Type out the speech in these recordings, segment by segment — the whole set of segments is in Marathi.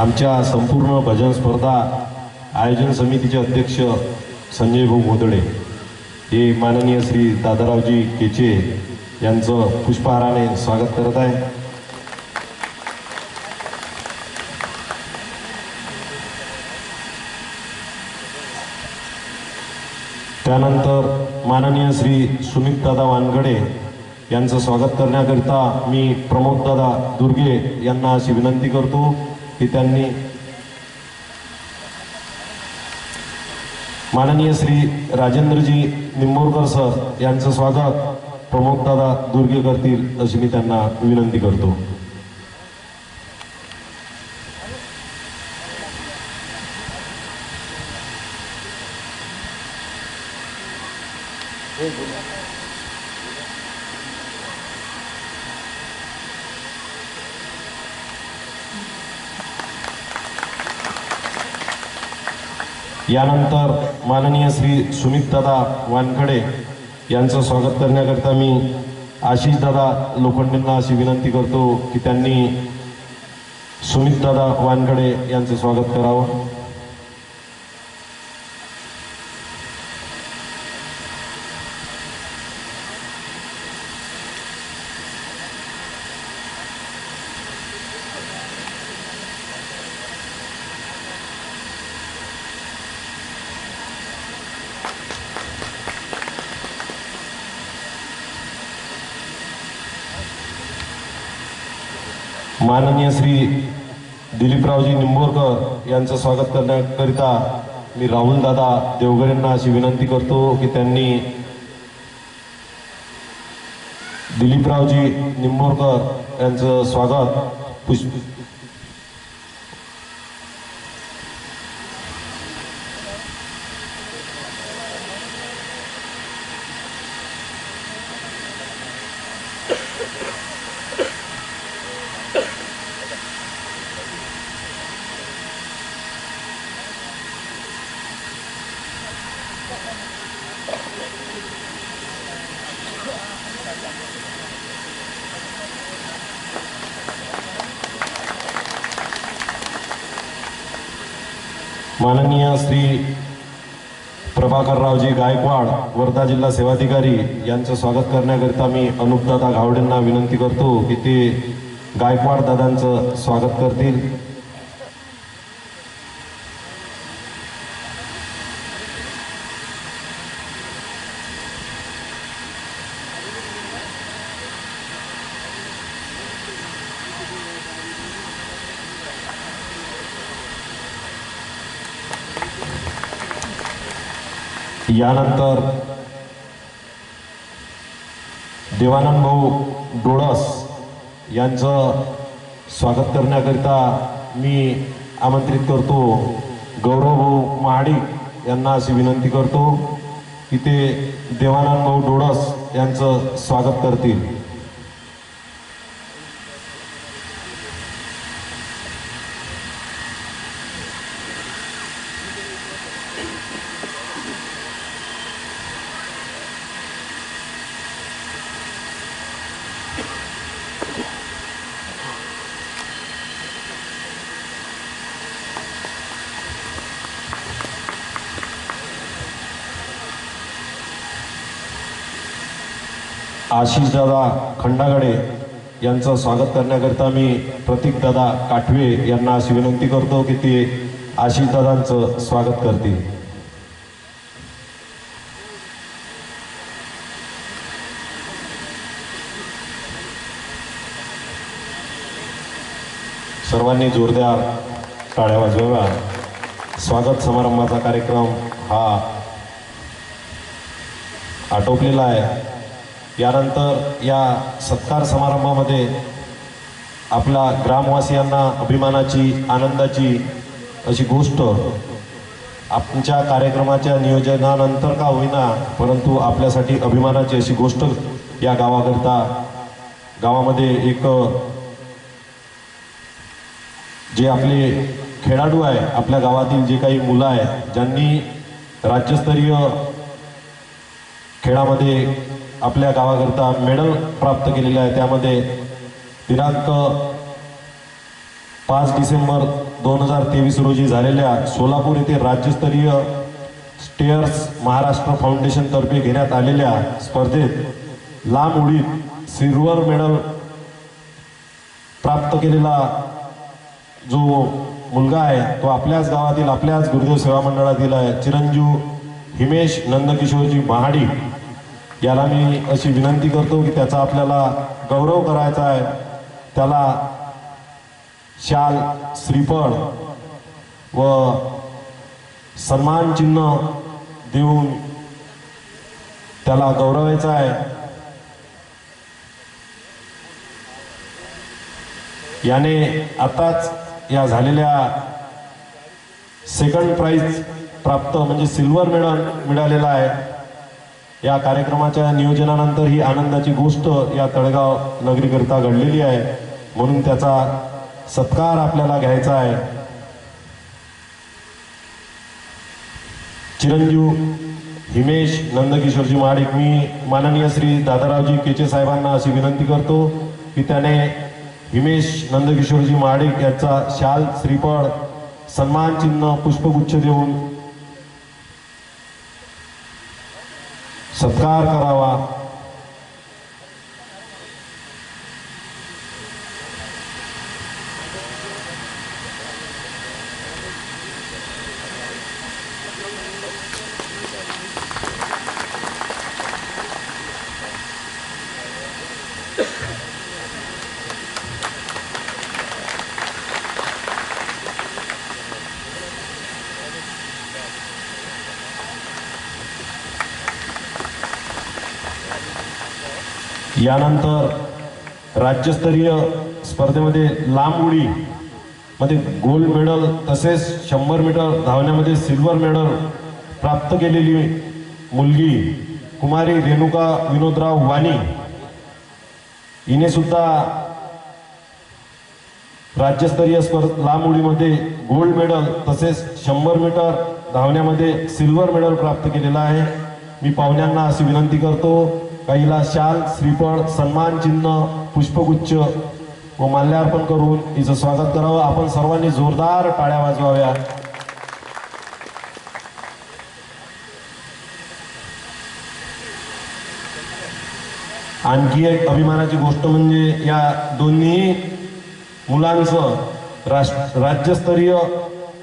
आमच्या संपूर्ण भजन स्पर्धा आयोजन समितीचे अध्यक्ष संजय भाऊ मोदळे हे माननीय श्री दादारावजी केचे यांचं पुष्पहाराने स्वागत करत आहे. त्यानंतर माननीय श्री सुमितदादा वानगडे यांचं स्वागत करण्याकरिता मी प्रमोददादा दुर्गे यांना अशी विनंती करतो. की त्यांनी माननीय श्री राजेंद्रजी निंबोरकर सर यांचं स्वागत प्रमोददादा दुर्गे करतील अशी मी त्यांना विनंती करतो. यानंतर माननीय श्री सुमितदादा वानखडे यांचं स्वागत करण्याकरता मी आशिषदादा लोखंडेंना अशी विनंती करतो की त्यांनी सुमितदादा वानखडे यांचं स्वागत करावं. माननीय श्री दिलीपरावजी निंबोरकर यांचं स्वागत करण्याकरिता मी राहुलदादा दादा यांना अशी विनंती करतो की त्यांनी दिलीपरावजी निंबोरकर यांचं स्वागत पुष्प माननीय श्री प्रभाकररावजी गायकवाड वर्धा जिल्हा सेवाधिकारी यांचं स्वागत करण्याकरिता मी अनुपदादा घावडेंना विनंती करतो की ते गायकवाड दादांचं स्वागत करतील. यानंतर देवानंद भाऊ डोळस यांचं स्वागत करण्याकरिता मी आमंत्रित करतो. गौरव भाऊ महाडिक यांना अशी विनंती करतो की ते देवानंद भाऊ डोळस यांचं स्वागत करतील. आशिषदादा खंडागडे यांचं स्वागत करण्याकरिता मी प्रतीकदादा काठवे यांना अशी विनंती करतो की ते आशिषदादांचं स्वागत करतील. सर्वांनी जोरदार टाळ्या वाजवाव्या. स्वागत समारंभाचा कार्यक्रम हा आटोपलेला आहे. यानंतर या सत्कार समारंभामध्ये आपला ग्रामवासियांना अभिमानाची आनंदाची अशी गोष्ट आमच्या कार्यक्रमाच्या नियोजनानंतर का होईना परंतु आपल्यासाठी अभिमानाची अशी गोष्ट या गावाकरता गावामध्ये एक जे आपले खेळाडू आहे आपल्या गावातील जे काही मुलं आहेत ज्यांनी राज्यस्तरीय खेळामध्ये आपल्या गावाकरता मेडल प्राप्त केलेलं आहे. त्यामध्ये दिनांक पाच डिसेंबर दोन हजार तेवीस रोजी झालेल्या सोलापूर येथे राज्यस्तरीय स्टेअर्स महाराष्ट्र फाउंडेशनतर्फे घेण्यात आलेल्या स्पर्धेत लांब उडीत सिल्वर मेडल प्राप्त केलेला जो मुलगा आहे तो आपल्याच गावातील आपल्याच गुरुदेव सेवा मंडळातील आहे चिरंजीव हिमेश नंदकिशोरजी महाडी. याला मी अशी विनंती करतो की त्याचा आपल्याला गौरव करायचा आहे. त्याला शाल श्रीफळ व सन्मान चिन्ह देऊन त्याला गौरवायचा आहे. याने आताच या झालेल्या सेकंड प्राइज प्राप्त म्हणजे सिल्वर मेडल मिळालेला आहे. या कार्यक्रमाच्या नियोजनानंतर ही आनंदाची गोष्ट या तळगाव नगरीकरिता घडलेली आहे. म्हणून त्याचा सत्कार आपल्याला घ्यायचा आहे. चिरंजीव हिमेश नंदकिशोरजी महाडिक मी माननीय श्री दादारावजी केचे साहेबांना अशी विनंती करतो की त्याने हिमेश नंदकिशोरजी महाडिक यांचा शाल श्रीफळ सन्मान चिन्ह पुष्पगुच्छ देऊन सत्कार करावा. यानंतर राज्यस्तरीय स्पर्धेमध्ये लांब उडी मध्ये गोल्ड मेडल तसेच शंभर मीटर धावण्यामध्ये सिल्वर मेडल प्राप्त केलेली मुलगी कुमारी रेणुका विनोदराव वाणी. हिने सुद्धा राज्यस्तरीय स्पर्ध लांब उडीमध्ये गोल्ड मेडल तसेच शंभर मीटर धावण्यामध्ये सिल्वर मेडल प्राप्त केलेला आहे. मी पाहुण्यांना अशी विनंती करतो काहीला शाल श्रीफळ सन्मान चिन्ह पुष्पगुच्छ व माल्यार्पण करून हिचं स्वागत करावं. आपण सर्वांनी जोरदार टाळ्या वाजवाव्या. आणखी एक अभिमानाची गोष्ट म्हणजे या दोन्ही मुलांचं राष्ट्र राज्यस्तरीय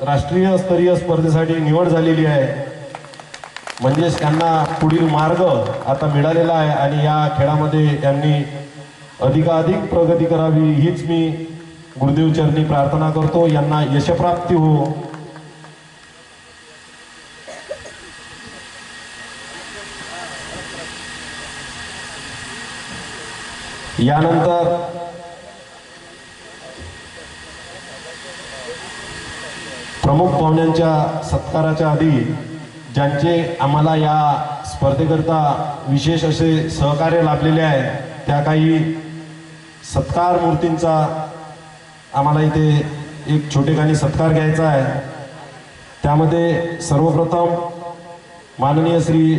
राष्ट्रीय स्तरीय स्पर्धेसाठी निवड झालेली आहे. म्हणजेच त्यांना पुढील मार्ग आता मिळालेला आहे आणि या खेळामध्ये त्यांनी अधिकाधिक प्रगती करावी हीच मी गुरुदेव चरणी प्रार्थना करतो. यांना यशप्राप्ती हो. यानंतर प्रमुख पाहुण्यांच्या सत्काराच्या आधी ज्यांचे आम्हाला या स्पर्धेकरता विशेष असे सहकार्य लाभलेले आहे त्या काही सत्कार मूर्तींचा आम्हाला इथे एक छोटेखानी सत्कार घ्यायचा आहे. त्यामध्ये सर्वप्रथम माननीय श्री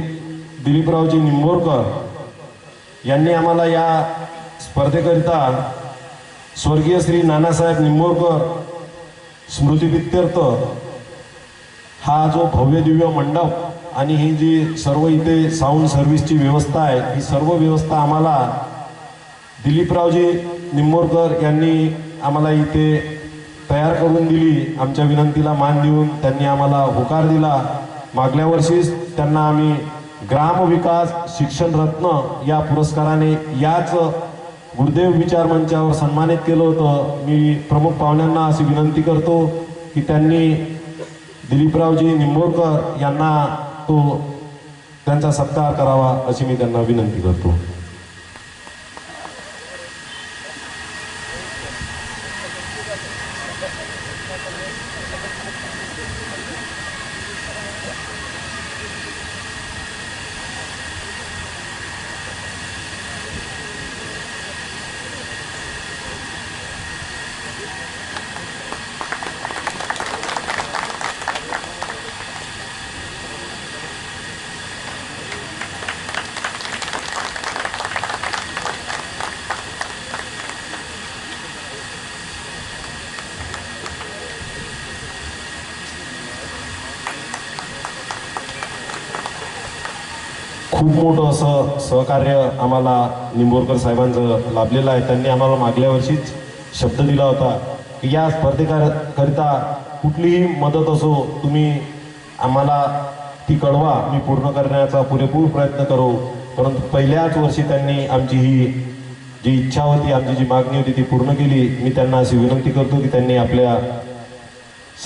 दिलीपरावजी निंबोरकर यांनी आम्हाला या स्पर्धेकरिता स्वर्गीय श्री नानासाहेब निंबोरकर स्मृतिप्रित्यर्थ हा जो भव्य दिव्य मंडप आणि ही जी सर्व इथे साऊंड सर्व्हिसची व्यवस्था आहे ही सर्व व्यवस्था आम्हाला दिलीपरावजी निंबोरकर यांनी आम्हाला इथे तयार करून दिली. आमच्या विनंतीला मान देऊन त्यांनी आम्हाला होकार दिला. मागल्या वर्षीच त्यांना आम्ही ग्रामविकास शिक्षण रत्न या पुरस्काराने याच गुरुदेव विचार मंचावर सन्मानित केलं होतं. मी प्रमुख पाहुण्यांना अशी विनंती करतो की त्यांनी दिलीपरावजी निंबोरकर यांना तो त्यांचा सत्कार करावा अशी मी त्यांना विनंती करतो. खूप मोठं असं सहकार्य आम्हाला निंबोरकर साहेबांचं लाभलेलं आहे. त्यांनी आम्हाला मागल्या वर्षीच शब्द दिला होता की या स्पर्धेकरिता कुठलीही मदत असो तुम्ही आम्हाला ती कळवा मी पूर्ण करण्याचा पुरेपूर प्रयत्न करू. परंतु पहिल्याच वर्षी त्यांनी आमची ही जी इच्छा होती आमची जी मागणी होती ती पूर्ण केली. मी त्यांना अशी विनंती करतो की त्यांनी आपल्या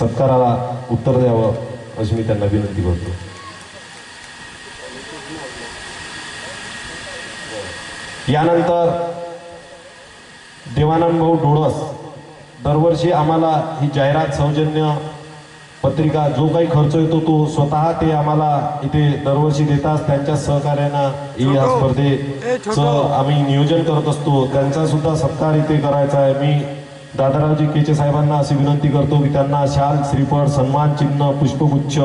सत्काराला उत्तर द्यावं अशी मी त्यांना विनंती करतो. यानंतर देवानंद भाऊ डोळस दरवर्षी आम्हाला ही जाहिरात सौजन्य पत्रिका जो काही खर्च येतो तो स्वतः ते आम्हाला इथे दरवर्षी देतात. त्यांच्या सहकार्यानं या स्पर्धेचं आम्ही नियोजन करत असतो. त्यांचा सुद्धा सत्कार इथे करायचा आहे. मी दादारावजी केचे साहेबांना अशी विनंती करतो की त्यांना शाल श्रीफळ सन्मान चिन्ह पुष्पगुच्छ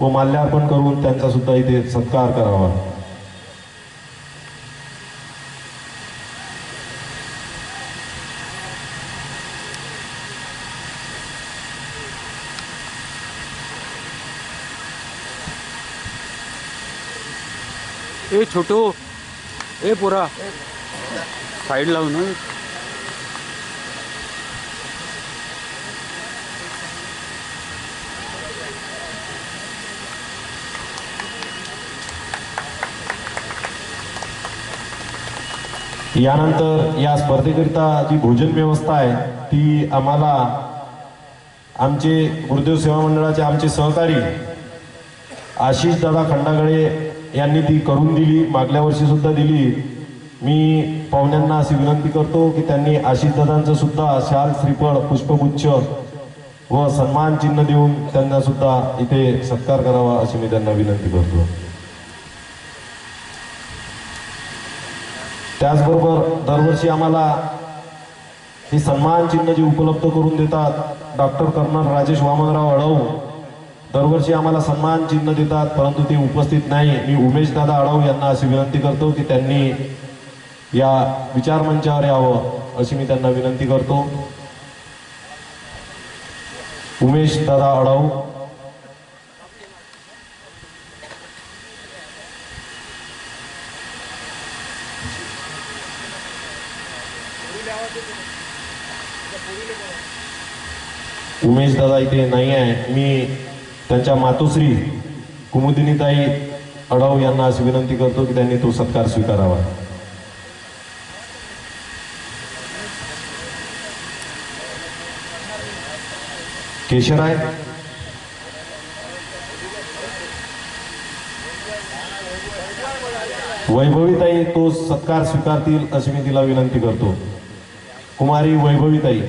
व माल्यार्पण करून त्यांचा सुद्धा इथे सत्कार करावा. ए छोटू ए पोरा. साईड लावून यानंतर या स्पर्धेकरिता जी भोजन व्यवस्था आहे ती आम्हाला आमचे गुरुदेव सेवा मंडळाचे आमचे सहकारी आशिष दादा खंडागळे यांनी ती करून दिली मागल्या वर्षी सुद्धा दिली. मी पाहुण्यांना अशी विनंती करतो की त्यांनी आशिष दादांचं सुद्धा शाल श्रीफळ पुष्पगुच्छ व सन्मान चिन्ह देऊन त्यांना सुद्धा इथे सत्कार करावा अशी मी त्यांना विनंती करतो. त्याचबरोबर दरवर्षी आम्हाला हे सन्मान चिन्ह जे उपलब्ध करून देतात डॉक्टर कर्नल राजेश वामनराव अडवू दरवर्षी आम्हाला सन्मान चिन्ह देतात परंतु ते उपस्थित नाही. मी उमेश दादा अडव यांना अशी विनंती करतो की त्यांनी या विचारमंचावर यावं अशी मी त्यांना विनंती करतो. उमेश दादा अडव उमेश दादा इथे नाही आहे. मी त्यांच्या मातोश्री कुमुदिनीताई अडाव यांना अशी विनंती करतो की त्यांनी तो सत्कार स्वीकारावा. केशराय. वैभवीताई तो सत्कार स्वीकारतील अशी मी तिला विनंती करतो. कुमारी वैभवीताई.